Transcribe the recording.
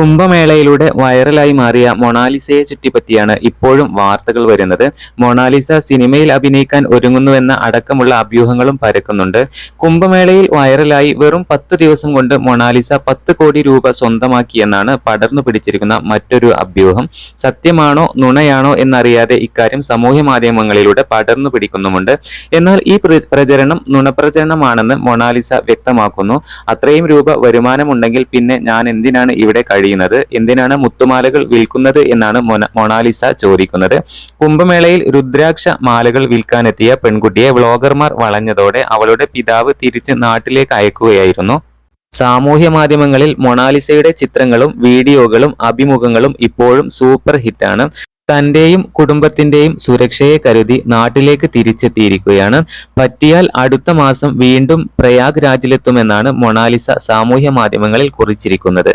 കുംഭമേളയിലൂടെ വൈറലായി മാറിയ മൊണാലിസയെ ചുറ്റിപ്പറ്റിയാണ് ഇപ്പോഴും വാർത്തകൾ വരുന്നത്. മൊണാലിസ സിനിമയിൽ അഭിനയിക്കാൻ ഒരുങ്ങുന്നുവെന്ന അടക്കമുള്ള അഭ്യൂഹങ്ങളും പരക്കുന്നുണ്ട്. കുംഭമേളയിൽ വൈറലായി വെറും പത്ത് ദിവസം കൊണ്ട് മൊണാലിസ പത്ത് കോടി രൂപ സ്വന്തമാക്കിയെന്നാണ് പടർന്നു പിടിച്ചിരിക്കുന്ന മറ്റൊരു അഭ്യൂഹം. സത്യമാണോ നുണയാണോ എന്നറിയാതെ ഇക്കാര്യം സമൂഹ മാധ്യമങ്ങളിലൂടെ പടർന്നു പിടിക്കുന്നുമുണ്ട്. എന്നാൽ ഈ പ്ര- പ്രചരണം നുണപ്രചരണമാണെന്ന് മൊണാലിസ വ്യക്തമാക്കുന്നു. അത്രയും രൂപ വരുമാനമുണ്ടെങ്കിൽ പിന്നെ ഞാൻ എന്തിനാണ് ഇവിടെ കഴിയുന്നത്? എന്തിനാണ് മുത്തുമാലകൾ വിൽക്കുന്നത് എന്നാണ് മൊണാലിസ ചോദിക്കുന്നത്. കുംഭമേളയിൽ രുദ്രാക്ഷ മാലകൾ വിൽക്കാനെത്തിയ പെൺകുട്ടിയെ വ്ളോഗർമാർ വളഞ്ഞതോടെ അവളുടെ പിതാവ് തിരിച്ച് നാട്ടിലേക്ക് അയക്കുകയായിരുന്നു. സാമൂഹ്യ മാധ്യമങ്ങളിൽ മൊണാലിസയുടെ ചിത്രങ്ങളും വീഡിയോകളും അഭിമുഖങ്ങളും ഇപ്പോഴും സൂപ്പർ ഹിറ്റാണ്. തന്റെയും കുടുംബത്തിന്റെയും സുരക്ഷയെ കരുതി നാട്ടിലേക്ക് തിരിച്ചെത്തിയിരിക്കുകയാണ്. പറ്റിയാൽ അടുത്ത മാസം വീണ്ടും പ്രയാഗ് രാജിലെത്തുമെന്നാണ് മൊണാലിസ സാമൂഹ്യ മാധ്യമങ്ങളിൽ കുറിച്ചിരിക്കുന്നത്.